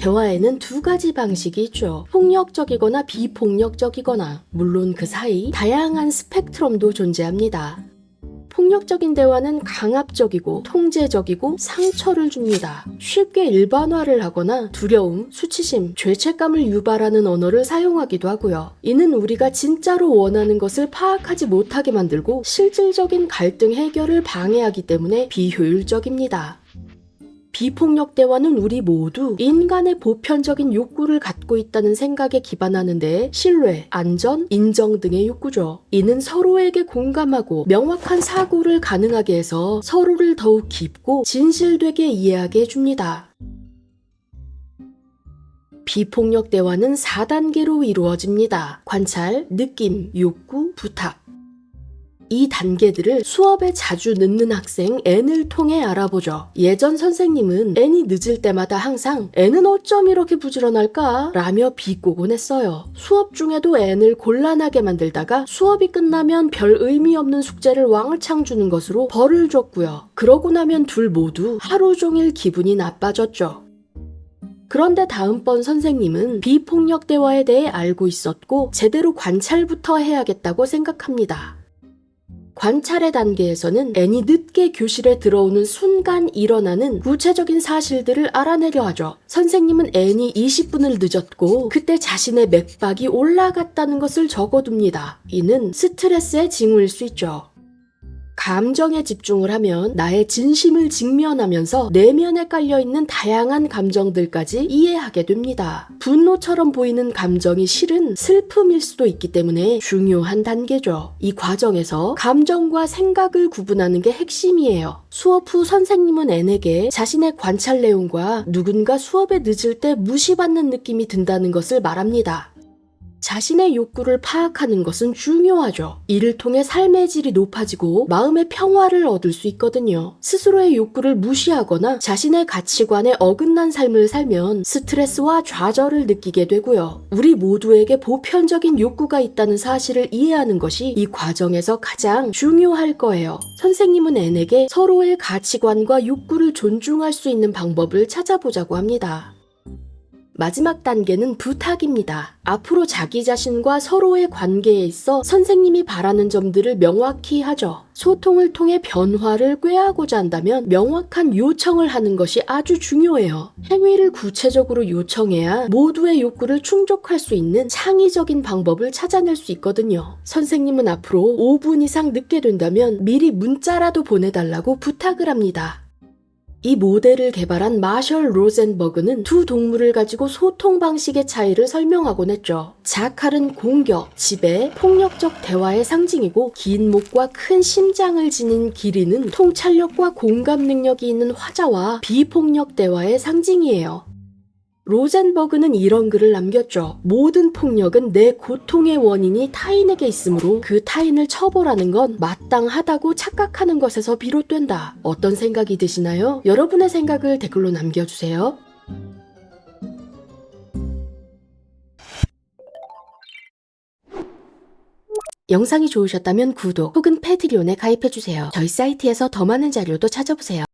대화에는 두 가지 방식이 있죠. 폭력적이거나 비폭력적이거나, 물론 그 사이 다양한 스펙트럼도 존재합니다. 폭력적인 대화는 강압적이고 통제적이고 상처를 줍니다. 쉽게 일반화를 하거나 두려움, 수치심, 죄책감을 유발하는 언어를 사용하기도 하고요. 이는 우리가 진짜로 원하는 것을 파악하지 못하게 만들고 실질적인 갈등 해결을 방해하기 때문에 비효율적입니다. 비폭력 대화는 우리 모두 인간의 보편적인 욕구를 갖고 있다는 생각에 기반하는데 신뢰, 안전, 인정 등의 욕구죠. 이는 서로에게 공감하고 명확한 사고를 가능하게 해서 서로를 더욱 깊고 진실되게 이해하게 해줍니다. 비폭력 대화는 4단계로 이루어집니다. 관찰, 느낌, 욕구, 부탁. 이 단계들을 수업에 자주 늦는 학생 N을 통해 알아보죠. 예전 선생님은 N이 늦을 때마다 항상 N은 어쩜 이렇게 부지런할까? 라며 비꼬곤 했어요. 수업 중에도 N을 곤란하게 만들다가 수업이 끝나면 별 의미 없는 숙제를 왕창 주는 것으로 벌을 줬고요. 그러고 나면 둘 모두 하루 종일 기분이 나빠졌죠. 그런데 다음번 선생님은 비폭력 대화에 대해 알고 있었고 제대로 관찰부터 해야겠다고 생각합니다. 관찰의 단계에서는 N이 늦게 교실에 들어오는 순간 일어나는 구체적인 사실들을 알아내려 하죠. 선생님은 N이 20분을 늦었고 그때 자신의 맥박이 올라갔다는 것을 적어둡니다. 이는 스트레스의 징후일 수 있죠. 감정에 집중을 하면 나의 진심을 직면하면서 내면에 깔려있는 다양한 감정들까지 이해하게 됩니다. 분노처럼 보이는 감정이 실은 슬픔일 수도 있기 때문에 중요한 단계죠. 이 과정에서 감정과 생각을 구분하는 게 핵심이에요. 수업 후 선생님은 N에게 자신의 관찰 내용과 누군가 수업에 늦을 때 무시받는 느낌이 든다는 것을 말합니다. 자신의 욕구를 파악하는 것은 중요하죠. 이를 통해 삶의 질이 높아지고 마음의 평화를 얻을 수 있거든요. 스스로의 욕구를 무시하거나 자신의 가치관에 어긋난 삶을 살면 스트레스와 좌절을 느끼게 되고요. 우리 모두에게 보편적인 욕구가 있다는 사실을 이해하는 것이 이 과정에서 가장 중요할 거예요. 선생님은 N에게 서로의 가치관과 욕구를 존중할 수 있는 방법을 찾아보자고 합니다. 마지막 단계는 부탁입니다. 앞으로 자기 자신과 서로의 관계에 있어 선생님이 바라는 점들을 명확히 하죠. 소통을 통해 변화를 꾀하고자 한다면 명확한 요청을 하는 것이 아주 중요해요. 행위를 구체적으로 요청해야 모두의 욕구를 충족할 수 있는 창의적인 방법을 찾아낼 수 있거든요. 선생님은 앞으로 5분 이상 늦게 된다면 미리 문자라도 보내달라고 부탁을 합니다. 이 모델을 개발한 마셜 로젠버그는 두 동물을 가지고 소통 방식의 차이를 설명하곤 했죠. 자칼은 공격, 지배, 폭력적 대화의 상징이고 긴 목과 큰 심장을 지닌 기린은 통찰력과 공감 능력이 있는 화자와 비폭력 대화의 상징이에요. 로젠버그는 이런 글을 남겼죠. 모든 폭력은 내 고통의 원인이 타인에게 있으므로 그 타인을 처벌하는 건 마땅하다고 착각하는 것에서 비롯된다. 어떤 생각이 드시나요? 여러분의 생각을 댓글로 남겨주세요. 영상이 좋으셨다면 구독 혹은 패트리온에 가입해주세요. 저희 사이트에서 더 많은 자료도 찾아보세요.